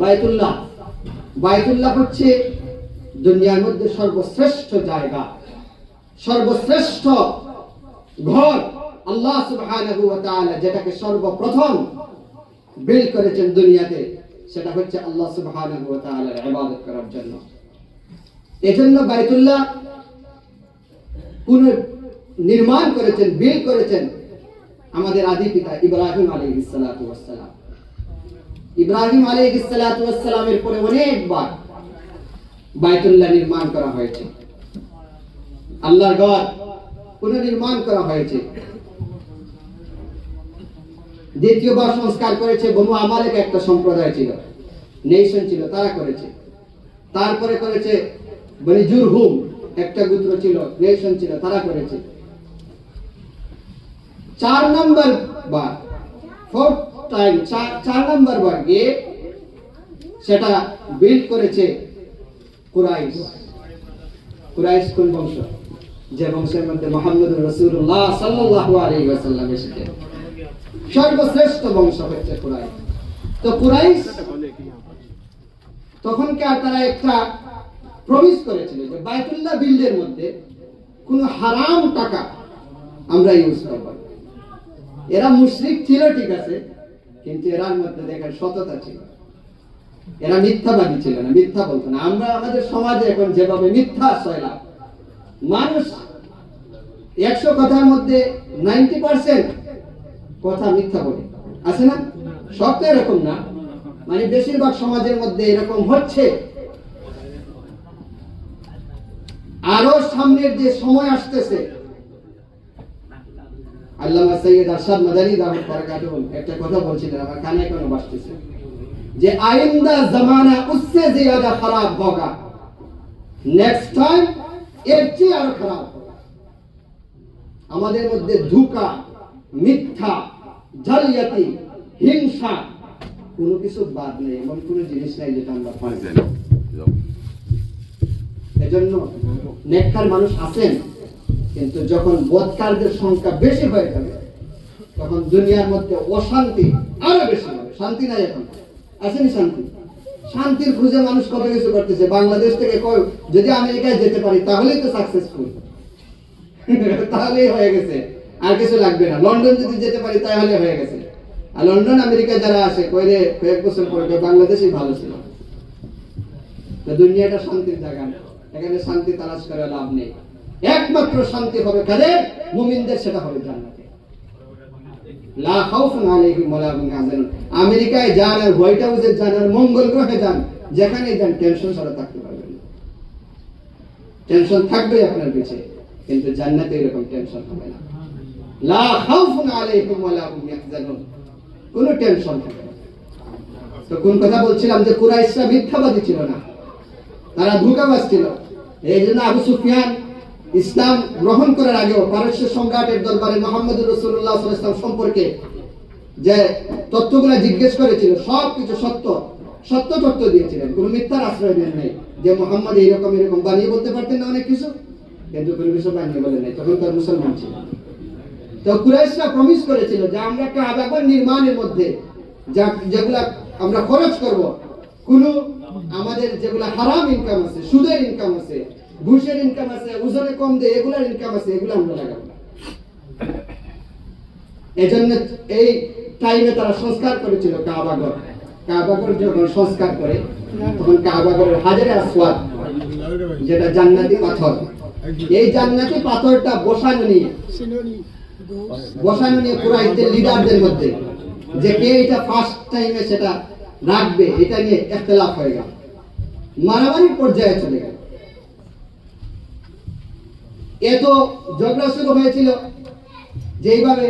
বায়তুল্লাহ। বায়তুল্লাহ হচ্ছে দুনিয়ার মধ্যে সর্বশ্রেষ্ঠ জায়গা। সর্বশ্রেষ্ঠ ঘর আল্লাহ সুবহানাহু ওয়া তাআলা যেটাকে সর্বপ্রথম বিল করেছেন দুনিয়াতে, সেটা হচ্ছে আল্লাহ সুবহানাহু ওয়া তাআলার ইবাদত করার জন্য। এজন্য বাইতুল্লাহ পুনঃ নির্মাণ করেছেন বিল করেছেন আমাদের আদি পিতা ইব্রাহিম আলাইহিস সালাতু ওয়াস সালাম। ইব্রাহিম আলাইহিস সালাতু পরে অনেকবার বাইতুল্লাহ নির্মাণ করা হয়েছে। আল্লাহর ঘর পুনর্নির্মাণ করা হয়েছে। দ্বিতীয়বার সংস্কার করেছে বনু আমালেক, একটা সম্প্রদায় ছিল, নেশন ছিল, তারা করেছে। তারপরে করেছে বনি জুরহুম, একটা গুত্র ছিল, নেশন ছিল, তারা করেছে। চার নম্বর বার, ফোর্থ টাইম চার নম্বর বার গিয়ে সেটা বিল্ড করেছে কুরাইশ। কুরাইশ কোন বংশ? যে বংশের মধ্যে মোহাম্মদ রসুল্লাহ সাল্লাল্লাহু আলাইহি ওয়াসাল্লাম এসেছেন সর্বশ্রেষ্ঠ বংশ হচ্ছে কুরাইশ। তো কুরাইশ তখনকার তারা একটা প্রমিস করেছিল যে বাইতুল্লাহ বিল্ডের মধ্যে কোনো হারাম টাকা আমরা ইউজ করব। এরা মুশরিক ছিল, ঠিক আছে কিন্তু এরার মধ্যে দেখেন সততা ছিল। এরা মিথ্যাবাদী ছিল না, মিথ্যা বলতো না। আমরা আমাদের সমাজে এখন যেভাবে মিথ্যা আশ্রয় লাভ, মানুষ একশো কথার মধ্যে নাইনটি পার্সেন্ট কথা মিথ্যা বলে। আছে না? সব তো এরকম না। মানে বেশিরভাগ সমাজের মধ্যে এরকম হচ্ছে। আরও সামনের যে সময় আসতেছে আল্লামা সৈয়দ আরশাদ মাদানী বারাকাতুহু একটা কথা বলছিলেন আমার কানে বাজতেছে। যে আইন্দা জামানা উসসে জিয়াদা খারাপ হোগা নেক্সট টাইম এর চেয়ে আরও খারাপ আমাদের মধ্যে ধোঁকা মিথ্যা জালিয়াতি হিংসা কোনো কিছু বাদ নেই এমন কোনো জিনিস নাই যেটা আমরা পাই। এজন্য নেককার মানুষ আছেন। কিন্তু যখন বদকারদের সংখ্যা বেশি হয়ে যাবে, তখন দুনিয়ার মধ্যে অশান্তি আরও বেশি হবে। শান্তি নাই এখন। আসেনি শান্তি? শান্তির খুঁজে মানুষ কত কিছু করতেছে? বাংলাদেশ থেকে কয় যদি আমেরিকায় যেতে পারি, তাহলেই তো সাকসেসফুল তাহলেই হয়ে গেছে। আর কিছু লাগবে না। লন্ডন যদি যেতে পারি, তাহলে হয়ে গেছে। আর লন্ডন আমেরিকা যারা আসে কইলে কয়েক বছর পরে কয় বাংলাদেশই ভালো ছিল। দুনিয়াটা শান্তির জায়গা না। এখানে শান্তি তালাশ করে লাভ নেই। একমাত্র শান্তি হবে কাদের? মুমিনদের, সেটা হবে জান্নাতে। লা খাউফুন আলাইহিম ওয়া লা হুম ইয়াহজানুন আমেরিকায় যান আর হোয়াইট হাউসে যান আর মঙ্গল গ্রহে যান যেখানে যান, টেনশন ছাড়া থাকতে পারবেন টেনশন থাকবে আপনার পিছে, কিন্তু জান্নাতে এরকম টেনশন হবে না। লা খাউফুন আলাইহিম ওয়া লা হুম ইয়াহজানুন। কোনো টেনশন থাকবে তো কোন কথা বলছিলাম যে কুরাইশরা মিথ্যাবাদী ছিল না? তারা ধোঁকাবাজ ছিল। এই জন্য আবু সুফিয়ান ইসলাম গ্রহণ করার আগেও পারস্য সম্রাটের দরবারে মোহাম্মদ রসুল্লাহ ইসলাম সম্পর্কে যে তথ্যগুলো জিজ্ঞেস করেছিল সব কিছু সত্য সত্য তথ্য দিয়েছিলেন। কোনো মিথ্যার আশ্রয় দেন নাই যে মোহাম্মদ এইরকম এরকম বানিয়ে বলতে পারতেন না অনেক কিছু। কিন্তু কোনো কিছু বানিয়ে বলেন নাই, তখন তার মুসলমান ছিল। তো কুরাইশরা প্রমিস করেছিল যে আমরা একটা আবাগর নির্মাণের মধ্যে যা, যেগুলা আমরা খরচ করব, কোন আমাদের যেগুলা হারাম ইনকাম আছে, সুদের ইনকাম আছে ঘুষের ইনকাম আছে ওজনে কম দেয় এগুলার ইনকাম আছে, এগুলো আমরা লাগাবো। এজন্য এই টাইমে তারা সংস্কার করেছিল কাবাগর কাবাগর যখন সংস্কার করে, তখন কাবাগরের হাজারে আসওয়াদ, যেটা জান্নাতি পাথর। এই জান্নাতি পাথরটা বসানো নিয়ে বসানো নিয়ে কুরাইশদের লিডারদের মধ্যে, যে কে এটা ফার্স্ট টাইমে সেটা রাখবে, এটা নিয়ে একতলাফ হয়ে গেল। মারামারির পর্যায়ে চলে গেল। এত ঝগড়া শুরু হয়েছিল যে এইভাবে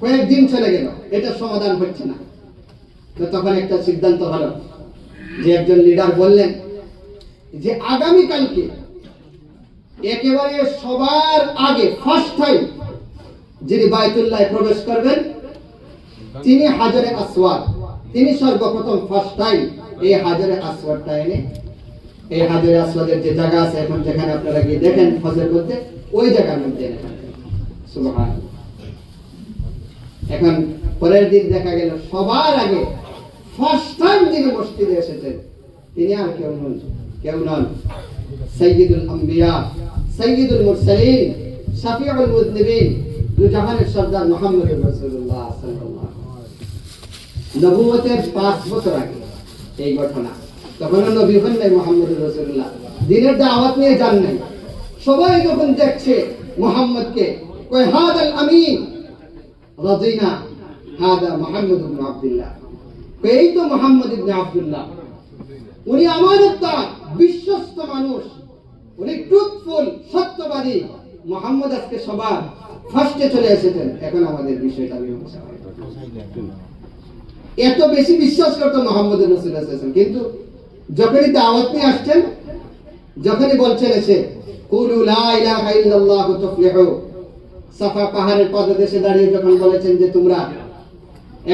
কয়েকদিন চলে গেল, এটা সমাধান হচ্ছে না। তো তখন একটা সিদ্ধান্ত হলো যে একজন লিডার বললেন যে আগামী কালকে একেবারে সবার আগে ফার্স্ট টাইম যিনি বায়তুল্লাহ প্রবেশ করবেন, তিনি হাজারে আসওয়াদ, তিনি সর্বপ্রথম ফার্স্ট টাইম এই হাজারে আসওয়াদটা এনে এই হাজারে আসওয়াদের যে জায়গা আছে, এখন যেখানে আপনারা গিয়ে দেখেন ফজর করতে ওই জায়গার মধ্যে। এখন পরের দিন দেখা গেল, সবার আগে ফার্স্ট টাইম যিনি মসজিদে এসেছেন। তিনি আর কেউ নন কেউ নন। সৈয়দুল আম্বিয়া সৈয়দুল মুরসালিন, শাফিউল মুজনিবিন দু জাহানের সর্দার নবুয়তের বছর আগে এই ঘটনা। তখন নবী হন নাই মোহাম্মদ রসুল্লাহ দিনের দাওয়াত নিয়ে যান নাই। সবাই যখন দেখছে মোহাম্মদকে, কয় হাদ আল আমিন। রাজিনা, হাদা মোহাম্মদ ইবনে আব্দুল্লাহ। এই তো মোহাম্মদ ইবনে আব্দুল্লাহ। উনি আমানতদার, বিশ্বস্ত মানুষ। উনি ট্রুথফুল সত্যবাদী। মোহাম্মদ আজকে সবার ফার্স্টে চলে এসেছেন। এখন আমাদের বিষয়টা এত বেশি বিশ্বাস করতো মোহাম্মদ রসুল্লাহ কিন্তু যখনই দাওয়াত নিয়ে আসছেন, যখনই বলছেন এসে, কুলু লা ইলাহা ইল্লাল্লাহু তুফলিহু। সাফা পাহাড়ের পদদেশে দাঁড়িয়ে যখন বলেছেন যে তোমরা,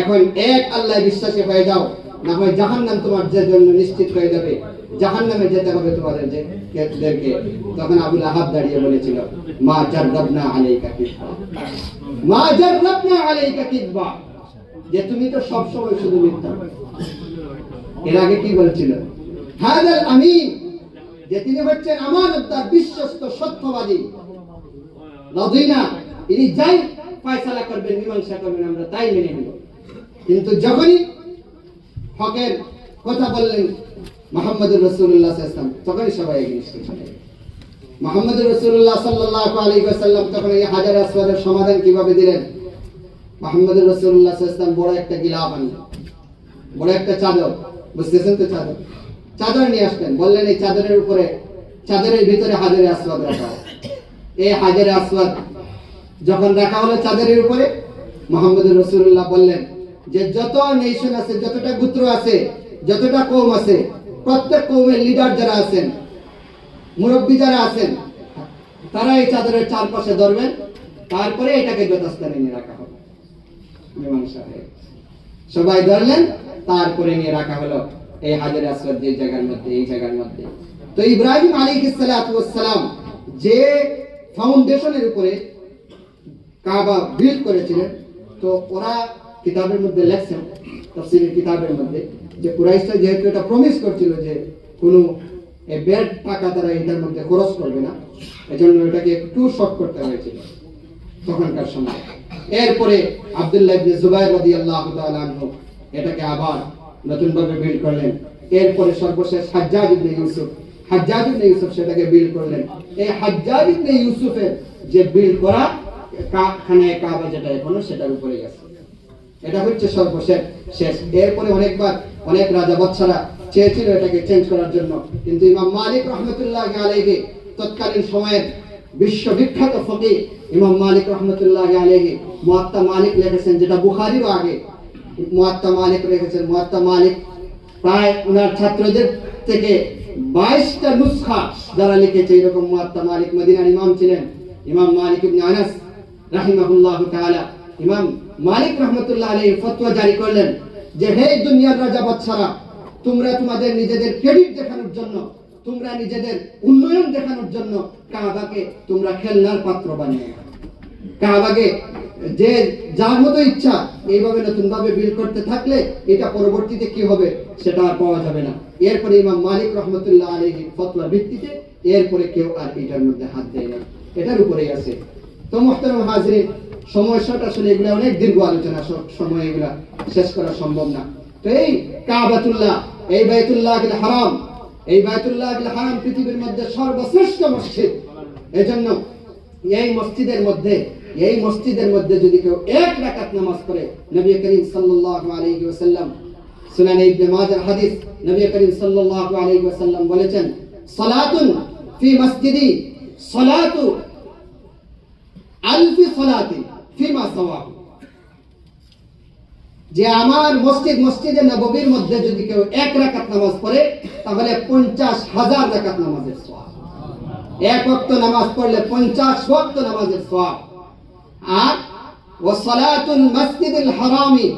এখন এক আল্লাহ বিশ্বাসী হয়ে যাও, না হয় জাহান্নাম তোমার যে জন্য নিশ্চিত হয়ে যাবে, জাহান্নামে যেতে হবে তোমাদের যে কেদেরকে তখন আবুল আহাব দাঁড়িয়ে বলেছিল, মা জাররাবনা আলাইকা কিদবা। মা জাররাবনা আলাইকা কিদবা। যে তুমি তো সব সময় শুধু মিথ্যা। এর আগে কি বলছিল? হাদাল আমিন, যে তিনি হচ্ছেন আমানতদার বিশ্বস্ত সত্যবাদী। রাদিনা ইনি যাই ফয়সালা করবেন, মীমাংসা করবেন, আমরা তাই মেনে নেব। কিন্তু যখনই হকের কথা বললেন মোহাম্মদুর রসুল্লাহ ইসলাম তখনই সবাই এগিয়ে। মোহাম্মদুর রসুল্লাহ সাল্লাল্লাহু আলাইহি ওয়াসাল্লাম তখন এই হাজার আসওয়াদের সমাধান কীভাবে দিলেন? মোহাম্মদুর রসুল্লাহ ইসলাম বড় একটা গিলাফ আনলেন, বড় একটা চাদর, বুঝতেছেন তো চাদর? চাদর নিয়ে আসলেন। বললেন, এই চাদরের উপরে, চাদরের ভিতরে হাজারে আসবাদ রাখা এই হাজারে আসবাদ যখন রাখা হলো চাদরের উপরে মোহাম্মদুর রসুল্লাহ বললেন, যে যত নেশন আছে, যতটা গুত্র আছে, যতটা কৌম আছে, প্রত্যেক কৌমের লিডার যারা আছেন, মুরব্বী যারা আছেন, তারা এই চাদরের চারপাশে ধরবেন, তারপরে এটাকে যথাস্থানে নিয়ে রাখা হবে। সবাই ধরলেন, তারপরে নিয়ে রাখা হলো। এই হাজার আসওয়াদ যে জায়গার মধ্যে, এই জায়গার মধ্যে। তো ইব্রাহিম সালাতু সালাম যে ফাউন্ডেশনের উপরে কাবা করেছিলেন, তো ওরা কিতাবের মধ্যে লেখছেন, তাফসীরের কিতাবের মধ্যে, যে কুরাইশরা যেহেতু এটা প্রমিস করছিল যে কোনো টাকা তারা এটার মধ্যে খরচ করবে না, এজন্য এটাকে একটু শর্ট করতে হয়েছিল তখনকার সময়। এরপরে আব্দুল্লাহ ইবনে জুবাইর রাদিয়াল্লাহু এটাকে আবার নতুন ভাবে বিল্ড করলেন। এরপরে সর্বশেষ হাজ্জাজ ইবনে ইউসুফ। হাজ্জাজ ইবনে ইউসুফ সেটাকে বিল্ড করলেন। এই হাজ্জাজ ইবনে ইউসুফের যে বিল্ড করা কাবা যেটা সেটার উপরে গেছে। এটা হচ্ছে সর্বশেষ শেষ। এরপরে অনেকবার অনেক রাজা বাচ্চারা চেয়েছিল এটাকে চেঞ্জ করার জন্য। কিন্তু ইমাম মালিক রহমতুল্লাহ আলাইহি তৎকালীন সময়ের বিশ্ববিখ্যাত ফকিহ ইমাম মালিক রহমতুল্লাহ আলাইহি মুয়াত্তা মালিক লিখেছেন, যেটা বুখারীরও আগে। মুয়াত্তা মালিক লিখেছেন মুয়াত্তা মালিক প্রায় ওনার ছাত্রদের থেকে বাইশটা নুসখা যারা লিখেছে, এরকম মুয়াত্তা মালিক মদিনার ইমাম ছিলেন। ইমাম মালিক আনাস রাহিমাহুল্লাহ তাআলা। ইমাম মালিক রহমতুল্লাহ আলাইহি ফতোয়া জারি করলেন যে, হে দুনিয়ার রাজা বাদশারা, তোমরা তোমাদের নিজেদের ক্রেডিট দেখানোর জন্য, তোমরা নিজেদের উন্নয়ন দেখানোর জন্য কাবাকে তোমরা খেলনার পাত্র বানিয়ে। কাবাকে যে যার মতো ইচ্ছা এইভাবে নতুন ভাবে বিল করতে থাকলে এটা পরবর্তীতে কি হবে সেটা আর পাওয়া যাবে না। এরপরে ইমাম মালিক রহমতুল্লাহ আলহী ফতোয়ার ভিত্তিতে এরপরে কেউ আর এটার মধ্যে হাত দেয় না। এটার উপরেই আছে। তো মোহতারম হাজরিন সমস্যাটা আসলে এগুলা অনেক দীর্ঘ আলোচনা সময় এগুলা শেষ করা সম্ভব না। তো এই কাবাতুল্লাহ, এই বাইতুল্লাহ হারাম, এই বাইতুল্লাহ হারাম পৃথিবীর মধ্যে সর্বশ্রেষ্ঠ মসজিদ। এজন্য এই মসজিদের মধ্যে, এই মসজিদের মধ্যে যদি কেউ এক রাকাত নামাজ পড়ে, নবী করিম সাল্লাল্লাহু আলাইহি ওয়াসাল্লাম, সুনান ইবনে মাজাহ হাদিস নবী করিম সাল্লাল্লাহু আলাইহি ওয়াসাল্লাম বলেছেন, সালাতুন ফি মসজিদি, সালাতু আলফি সালাতি ফিমা সাওয়াহু যে আমার মসজিদ, মসজিদে নববীর মধ্যে যদি কেউ এক রাকাত নামাজ পড়ে, তাহলে পঞ্চাশ হাজার রাকাত নামাজের সওয়াব। এক ওয়াক্ত নামাজ পড়লে পঞ্চাশ ওয়াক্ত নামাজের সওয়াব। আর ও সালাতুল মসজিদুল হারামি,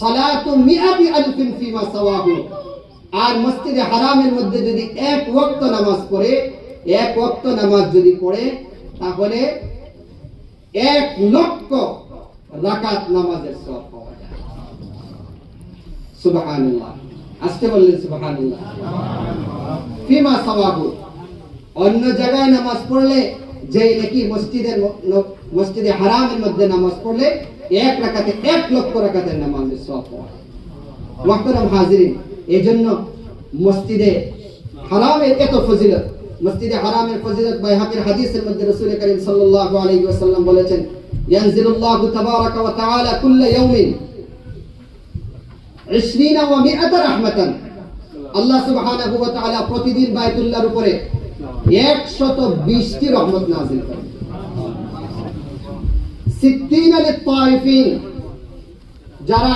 সালাতু মিআতি আলফিন ফিমা সাওয়াহু। আর মসজিদে হারামের মধ্যে যদি এক ওয়াক্ত নামাজ পড়ে, এক ওয়াক্ত নামাজ যদি পড়ে, তাহলে এক লক্ষ রাকাত নামাজের সওয়াব পাওয়া যায়। সুবহানাল্লাহ। আসতে বললেন সুবহানাল্লাহ। ফিমা সাওয়াবু অন্য জায়গায় নামাজ পড়লে যে নাকি মসজিদের মসজিদে হারামের মধ্যে নামাজ পড়লে এক রাকাতে এক লক্ষ রাকাতের নামাজের সব পাওয়া হাজিরিন এই জন্য মসজিদে হারামের এত ফজিলত, মসজিদে হারামের ফজিলত বাইহাকির হাদিসের মধ্যে রাসূল করিম সাল্লাল্লাহু আলাইহি ওয়াসাল্লাম বলেছেন, ইয়ানজিলুল্লাহু তাবারাকা ওয়া তাআলা কুল্লা ইয়াউমিন 20 ওয়া 100 রাহমাতান। আল্লাহ সুবহানাহু ওয়া তাআলা প্রতিদিন বাইতুল্লাহর উপরে 120 টি রহমত নাযিল করেন। সিদ্দিন আলী যারা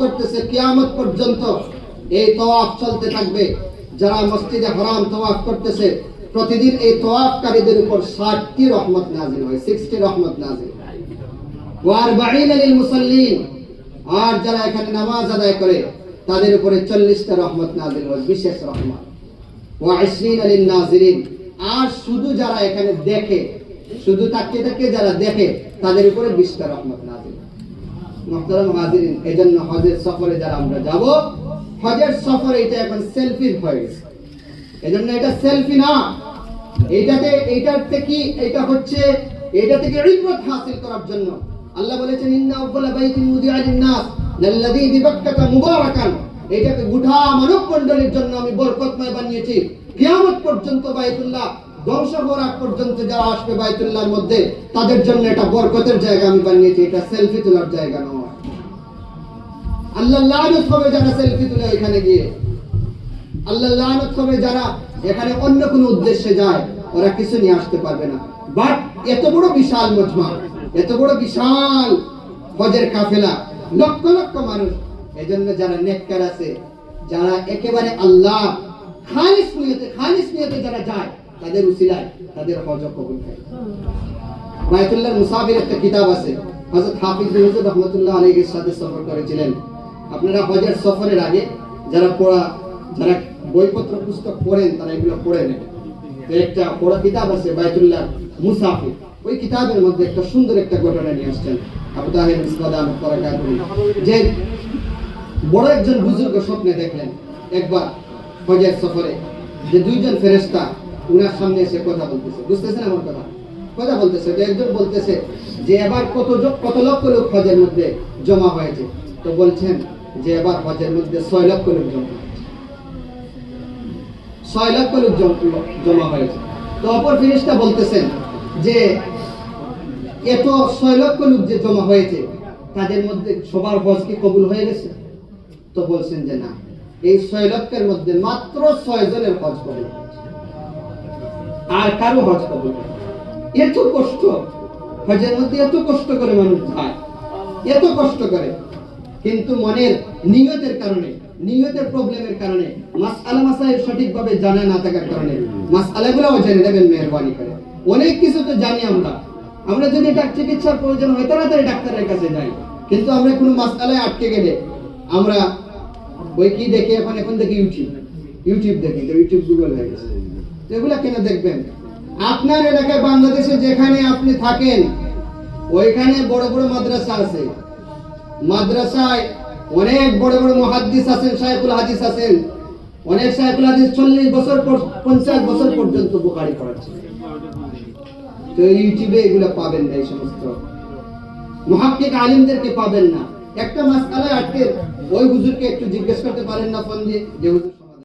করতেছে, কিয়ামত পর্যন্ত এই চলতে থাকবে। যারা মসজিদে করতেছে, প্রতিদিন এই তওয়াফকারীদের উপর 60টি রহমত নাযিল হয় 60টি রহমত হয়। ওয়ার বাঈন লিল মুসাল্লিন, আর যারা এখানে নামাজ আদায় করে, তাদের উপরে 40টা রহমত নাযিল হয়, বিশেষ রহমত ওয়া 20 লিল নাজিরিন আর শুধু যারা এখানে দেখে, শুধু তাকিয়ে তাকিয়ে যারা দেখে, তাদের উপরে 20টা রহমত হয় মোহতারাম হাজিরিন, এজন্য হজের সফরে যারা আমরা যাব, হজের সফরে এটা এখন সেলফির হয়ে গেছে। এজন্য এটা সেলফি না। এইটাতে এইটার থেকে এটা হচ্ছে, এটা থেকে ইবরত হাসিল করার জন্য। আল্লাহ বলেছেন, ইন্না আউয়ালা বাইতিন উদিআ লিন-নাস লাল্লাযী বিবাক্কাতা মুবারাকান। এটাকে গোটা মানব মণ্ডলীর জন্য আমি বরকতময় বানিয়েছি। কিয়ামত পর্যন্ত বাইতুল্লাহ ধ্বংস আগ পর্যন্ত যারা আসবে বাইতুল্লাহর মধ্যে, তাদের জন্য এটা বরকতের জায়গা আমি বানিয়েছি। এটা সেলফি তোলার জায়গা নয়। আল্লাহ লানত হবে যারা সেলফি তুলে এখানে গিয়ে। আল্লাহ লানত হবে যারা এখানে অন্য কোনো উদ্দেশ্যে যায়, ওরা কিছু নিয়ে আসতে পারবে না। বাট এত বড় বিশাল মজমা, এত বড় বিশাল হজের কাফেলা, লক্ষ লক্ষ মানুষ এজন্য যারা নেককার আছে, যারা একেবারে আল্লাহ খালিস নিয়তে খালিস নিয়তে যারা যায়, তাদের উসিলায় তাদের হজ কবুল হয়। বায়তুল্লাহ মুসাফির একটা কিতাব আছে, হযরত হাফিজ হুজুর রহমাতুল্লাহ আলাইহির সাথে সফর করেছিলেন। আপনারা হজের সফরের আগে যারা পড়া, যারা বইপত্র, পুস্তক পড়েন, তারা এগুলো পড়ে নেবেন একটা পড়া কিতাব আছে বায়তুল্লাহ মুসাফির। ওই কিতাবের মধ্যে একটা সুন্দর একটা ঘটনা নিয়ে আসছেন। আবু তাহির মিসবাদ আহমদ যে বড় একজন বুজুর্গ স্বপ্নে দেখলেন একবার হজের সফরে যে দুইজন ফেরেশতা উনার সামনে এসে কথা বলতেছে। বুঝতেছেন আমার কথা? কথা বলতেছে। তো একজন বলতেছে যে এবার কত কত লক্ষ লোক হজের মধ্যে জমা হয়েছে? তো বলছেন যে এবার হজের মধ্যে ছয় লক্ষ লোক জমা ছয় লক্ষ লোক জমা হয়েছে। তো অপর ফিরিস্তা বলতেছেন যে এত ছয় লক্ষ লোক যে জমা হয়েছে, তাদের মধ্যে সবার হজ কি কবুল হয়ে গেছে? তো বলছেন যে না। এই ছয় লক্ষের মধ্যে মাত্র ছয় জনের হজ কবুল আর কারও হজ কবুল এত কষ্ট। হজের মধ্যে এত কষ্ট করে মানুষ যায়। এত কষ্ট করে। কিন্তু মনের নিয়তের কারণে, নিয়তের প্রবলেমের কারণে, মাসআলা মাসাইল সঠিকভাবে জানা না থাকার কারণে, মাসআলাগুলোও জেনে নেবেন মেহেরবানি করে। অনেক কিছু তো জানি আমরা। আমরা যদি চিকিৎসার প্রয়োজন হয়, তাড়াতাড়ি ডাক্তারের কাছে যাই। কিন্তু আমরা কোনো মাসআলায় আটকে গেলে আমরা ওই কি দেখি এখন এখন দেখি ইউটিউব ইউটিউব দেখি, তো ইউটিউব গুগল হয়ে গেছে। এগুলা কেন দেখবেন? আপনার এলাকায় বাংলাদেশে যেখানে আপনি থাকেন, ওইখানে বড় বড় মাদ্রাসা আছে। মাদ্রাসায় অনেক বড় বড় মহাদ্দিস আছেন সাহেবুল হাদিস আছেন। অনেক সাহেবুল হাদিস চল্লিশ বছর পঞ্চাশ বছর পর্যন্ত বুখারি পড়াচ্ছে। তো ইউটিউবে এগুলো পাবেন না, এই সমস্ত। মহাক্কিক আলিমদেরকে পাবেন না। একটা মাস মাসকালায় আটকে ওই হুজুরকে একটু জিজ্ঞেস করতে পারেন না ফোন দিয়ে, যে হুজুর